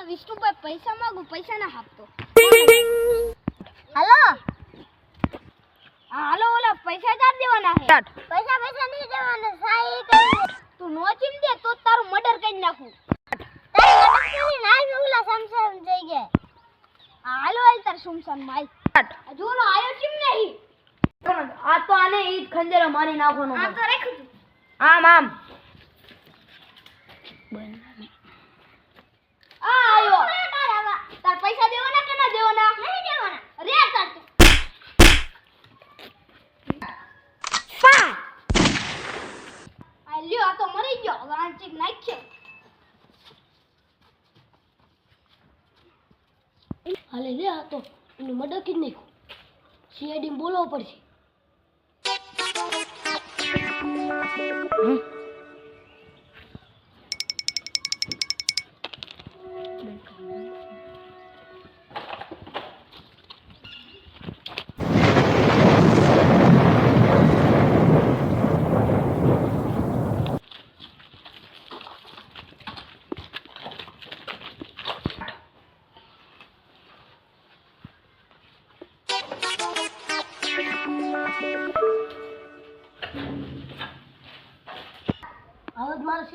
પણ વિષ્ણુભાઈ પૈસા માંગુ પૈસા ના આપતો. હાલો? હાલો ઓલા પૈસા ચાર દેવાના છે. પૈસા પૈસા નહીં દેવાના સાઈ તું નો ચીમ દે તો તારું મર્ડર કરી નાખું. તારી મર્ડર કરી નાખ ઓલા સમસમ જઈ ગયા. હા, હાલો હાલ તાર સુમસાન માલ હજુ ઓલો આયો ચીમ નહીં. આ તો આને ઈ જ ખંજરે મારી નાખવાનો આમ તો રાખ્યું આમ આમ આ આયો તાર પૈસા દેવાના કે ના દેવાના? નહીં દેવાના. રે તાર તું. આ લ્યો આ તો મરી ગયો. વાંચી નાખ્યો હાલે લે આ તો. એનું મર્ડર કરી નાખ્યું સીઆઈડી બોલાવવું પડશે.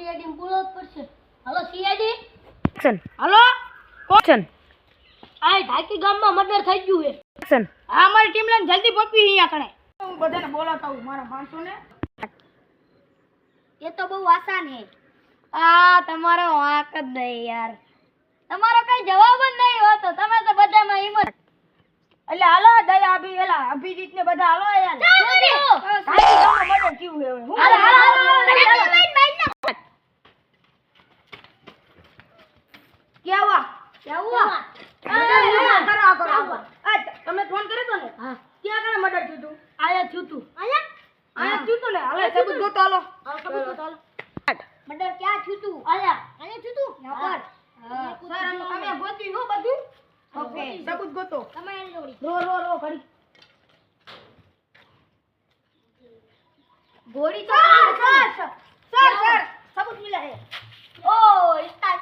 હવે ને બોલાવવું પડશે. Hello CID action hello? Action આ ઢાકી ગામમાં મર્ડર થઈ ગયું છે. એક્શન હા મારી ટીમ લઈને જલ્દી પહોંચવી અહીંયા કણે. હું બધાને બોલાવતા હું મારા માણસોને. એ તો બહુ આસાન હે આ તમારો વાંક જ નહીં યાર. તમારો કઈ જવાબ જ નહીં હોતો. તમે તો બધામાં હિંમત એટલે હાલો દયા અભી એલા અભિજીત ને બધા હાલો યાર. ઢાકી ગામમાં મર્ડર થયું છે હવે. હું હાલો, હાલો, કેવા? કેવા? કરો કરો તમે ફોન કર્યો તો ને? હા. ક્યાં કણે મર્ડર થયું તું? આયા થયું તું. આયા? આયા થયું તું ને? હવે સબૂત જોતો હાલો. સબૂત જોતો હાલો. મર્ડર ક્યાં થયું તું? આયા. આયા થયું તું? યાર સર તમે ગોતી હો બધું. ઓકે સબૂત ગોતો. તમે એની જોડી રો રો રો ઘડી. ગોળી તો સર સર સર સબૂત મિલા હે ઓ ઇસ્તા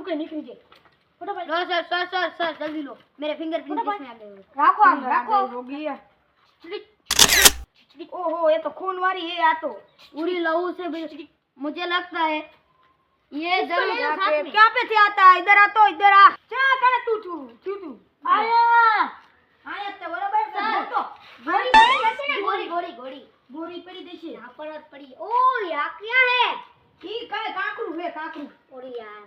મારી બંદૂકે નીકળી જાય फोटो पाड़ लो सर सर सर सर जल्दी लो मेरे फिंगरप्रिंट इसमें आ गए રાખો આમ રાખો રોગી ઓહો એ તો ખૂન વાળી હે આ તો पूरी लहू से भी- मुझे लगता है ये जरूर यहाँ साथ पे में क्या पे से आता है इधर आ तो इधर आ क्या करे तू तू तू तू आया આયા તે બરાબર છે સર. મોટો गोरी पड़ी जैसे ना गोरी गोरी गोरी ગોરી પડી દેશે यहाँ पर मत पड़ी ओ यहाँ क्या है ઈ કાય કાકરું હે કાકરું और यार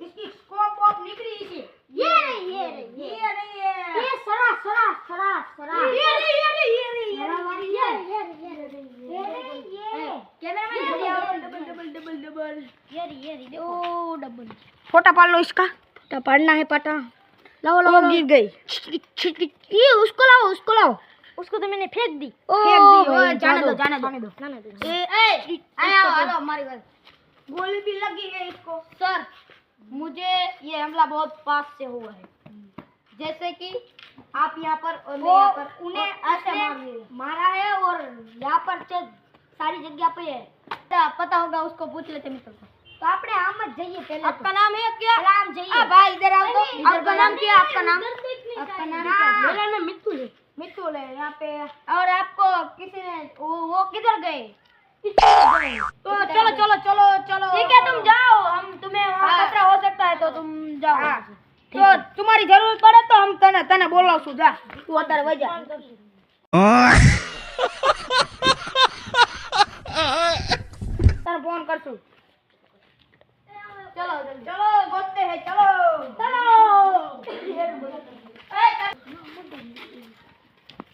इसकी स्कोप ऑफ़ निकली इसे ये नहीं ये नहीं ये नहीं है ये सरा सरा सरा सरा ये नहीं ये नहीं ये नहीं सरा वाली ये ये ये ये ये कैमरा में जल्दी आओ डबल डबल डबल डबल ये रही ये रही ओ डबल फोटा पाल लो इसका तो पढ़ना है पटा लाओ वो गिर गई ये उसको लाओ उसको लाओ उसको तो मैंने फेंक दी ओ जाने दो जाने दो, जाने दो ए ए आया हमारी बात गोली भी लगी है इसको सर मुझे ये हमला बहुत पास से हुआ है। जैसे कि आप यहाँ पर और मैं वो यहाँ पर उन्हें ऐसे मार है और यहाँ पर सारी जगह पे है। पता- पता होगा उसको पूछ लेते मित्र को। तो आपने आम मत जाइए पहले तो। आपका नाम है क्या? आम जाइए। आ भाई इधर आओ तो। आपका नाम क्या आपका नाम? आपका नाम? क्या मेरा नाम मित्तुल है। मित्तुल है यहाँ पे। और आपको किसी ने वो किधर गए? तो चलो चलो चलो चलो ठीक है तुम जाओ हम तुम्हें वहाँ खतरा हो सकता है तो तुम जाओ तो तुम्हारी जरूरत पड़े तो हम तने तने बोलावશું જા તું અત્યારે વઈ જા તને ફોન કરશું ચલો ચલો ગોતે હે ચલો ચલો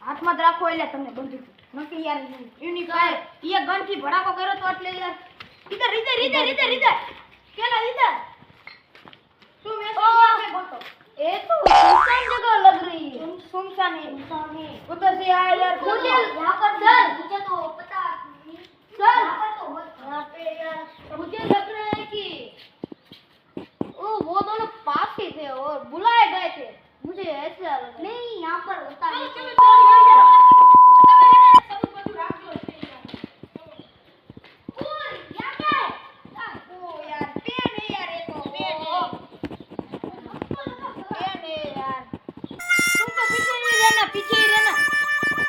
હાથમાં જ રાખો એટલે તમને બંધુક નક્કી યાર એની પાસે એ ગન થી ભડાકો કર્યો તો એટલે યાર ઇધર ઇધર ઇધર ઇધર ઇધર કેલા ઇધર તું મેં यहाँ पे गोतो ये तो सुनसान जगह लग रही है सुन सुनसान है उधर से आया यार मुझे यहाँ पर डर रहना पीछे ही रहना।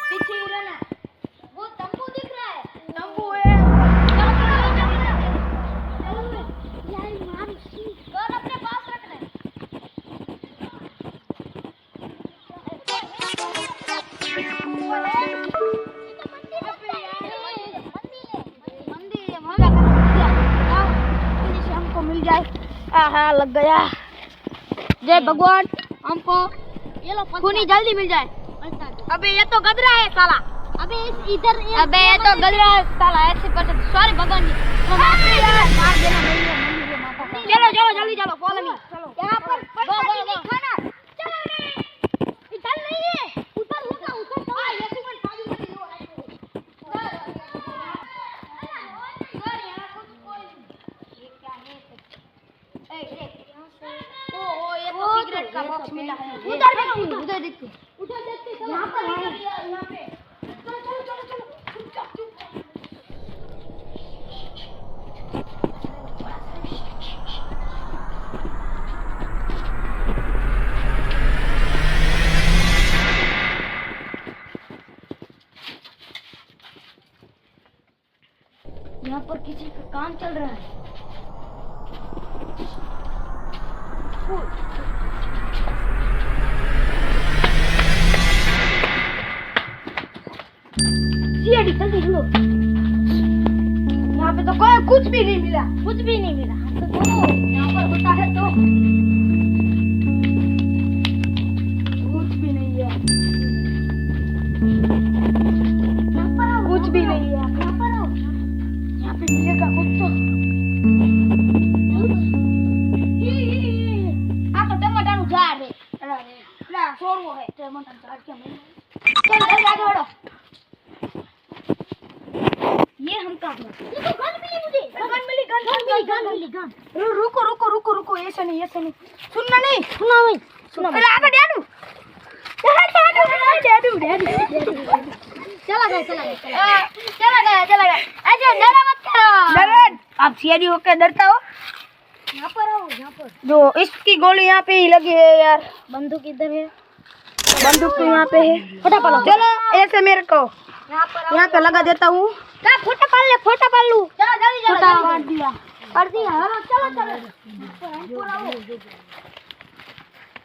पीछे ही रहना। वो तंबू दिख रहा है। तंबू है। अपने पास रखना है? मिल जाए आहा लग गया। जय भगवान। हमको ये लो खूनी जल्दी मिल जाए अबे ये तो गदरा है साला अबे इस इधर अबे ये तो गदरा है साला ऐसे कर सॉरी भगवान जी मार देना नहीं है। चलो चलो जल्दी चलो फॉलो मी यहाँ पर गो, गो, गो। खाना चलो रे इधर नहीं है उधर होगा उधर तो ये सुमन बाजू में लो ओ ओ ये तो सिगरेट का बॉक्स मिला है उधर देखते उधर देखते उधर देखते चलो यहाँ पर यहाँ पे चलो चलो चलो चलो चुपचाप चुपचाप यहाँ पर किसी का काम चल रहा है। लो यहाँ पे तो कोई कुछ भी नहीं मिला कुछ भी नहीं मिला तो बोलो यहाँ पर होता है तो कुछ भी नहीं है यहाँ पर आओ कुछ भी नहीं है यहाँ पर आओ यहाँ पे मिलेगा कुछ तो આ તો ટમાટાનું ઝાડ છે अरे ला छोड़ो है टमाटर काट रुको रुको रुको रुको ऐसे नहीं ऐसे नहीं सुनना नहीं सुना भाई सुना अरे आगे डैडू डैडू डैडू चला गया चला गया चला गया चला गया ऐसे डरा मत करो डरे आप सीआईडी होके डरता हो यहाँ पर आओ यहाँ पर जो इसकी गोली यहाँ पे ही लगी है यार। बंदूक इधर है। बंदूक तो यहाँ पे है। फटाफट चलो ऐसे मेरे को। यहाँ पे लगा देता हूँ। का फोटा पाल ले फोटा पाल। लू फोटा मार दिया। कर दिया चलो चलो। चलो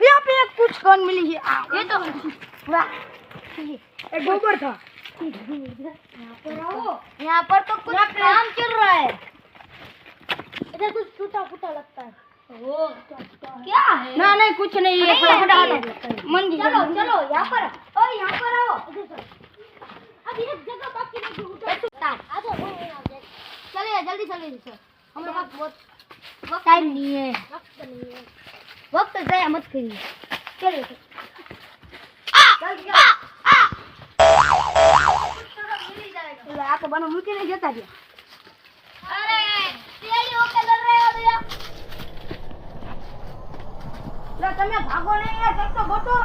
यहाँ पे एक कुछ गन मिली है? ये तो वाह। एक गोबर था। यहाँ पर आओ यहाँ पर तो कुछ काम चल रहा है। इधर कुछ टूटा फूटा लगता है। ओ क्या है? ना नहीं कुछ नहीं है। चलो चलो यहाँ पर ओ यहाँ पर आओ। अभी एक जगह बाकी नहीं उधर आ जाओ चलिए जल्दी जल्दी चलो हम लोग का बहुत वक्त टाइम नहीं है वक्त नहीं है वक्त ज़ाया मत करिए चलिए जल्दी એટલે આ તો બનો મૂકીને જતા રહ્યા अरे तेरी होके लड़ रहे हो भैया એટલે તમે ભાગો નહીં યાર કંઈક તો ગોતો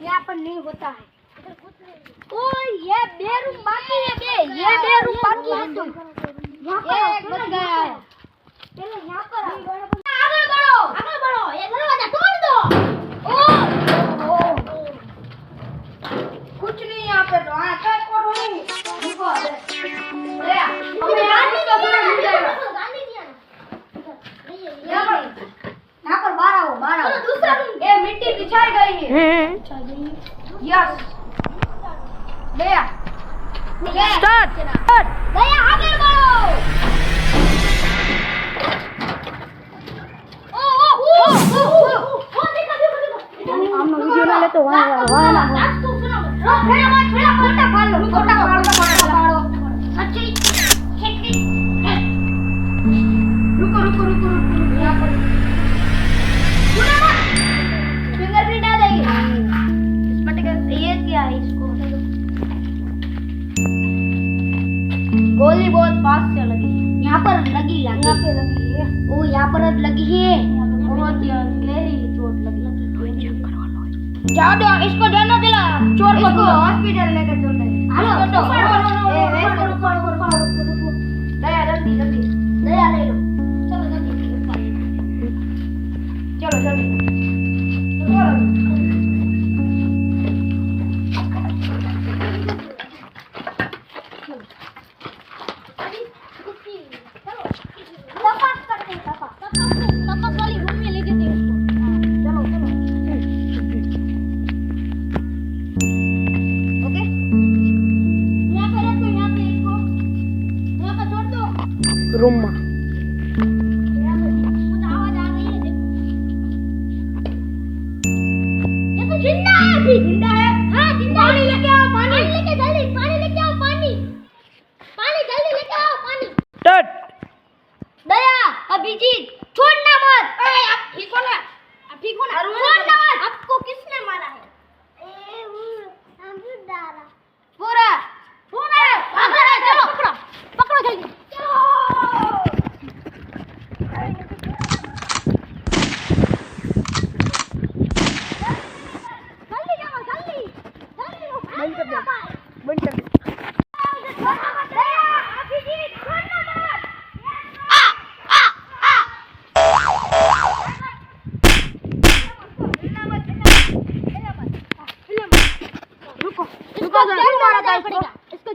यहाँ पर नहीं होता है ओ ये बे रूम बाकी है बे ये बे रूम बाकी है तुम यहाँ पर एक गया है? चलो यहाँ पर आगे बढ़ो आगे बढ़ो ये दरवाज़ा तोड़ दो ओ कुछ नहीं यहाँ पूरा यस गया स्टार्ट स्टार्ट गया आगे बढ़ो ओ ओ ओ ओ देखो देखो देखो हम वीडियो ना ले तो वहाँ वहाँ ना વાહ. आज सुनो रो मेरा मत मेरा फोटा फाड़ लो फोटा फाड़ दो फाड़ो अच्छी खेती रुको रुको रुको रुको यहाँ पर। सुनो मत फिंगरप्रिंट आ जाएगी। इस पटके ये क्या है इसको? गोली बहुत पास से लगी। यहाँ पर लगी यहाँ पे लगी है। ओ यहाँ पर लगी है। बहुत ही। गहरी चोट लगी। लगी जाओ दो इसको जानो दिला चोर को इसको हॉस्पिटल लेकर चलते हैं हालो तो ए, उपाड़ो, करो, उपाड़ो, उपाड़ो, उपाड़ो। दया जल्दी जल्दी दया ले लो। चलो जल्दी। चलो जल्दी। तपास ज़िंदा है अभी। ज़िंदा है। हाँ, ज़िंदा है। पानी लेके आओ, पानी। लेके जल्दी, पानी लेके आओ, पानी। पानी जल्दी लेके आओ, पानी। टट दया अभिजीत छोड़ना मत। ए आप ठीक हो ना? आप ठीक हो ना? छोड़ना मत। आपको किसने मारा है? पूरा पूरा पकड़ो चलो। पकड़ो। पकड़ो जल्दी।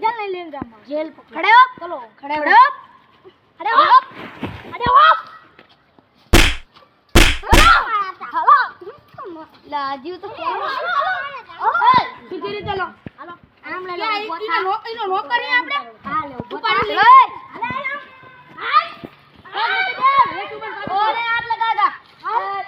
જેલ નહીં લઈને જામાં જેલ ખડે હો ચલો ખડે ખડે હો અરે હો અરે હો હલો. લાજીવ તો સીધી રીતે લો હાલો. આમ લઈ લો. પોતા લો કઈ લો કરી આપણે. હા લે ઊભો પાડી લે. હાલે હાલે. હાલ. ઓરે આટ લગાડા હાલ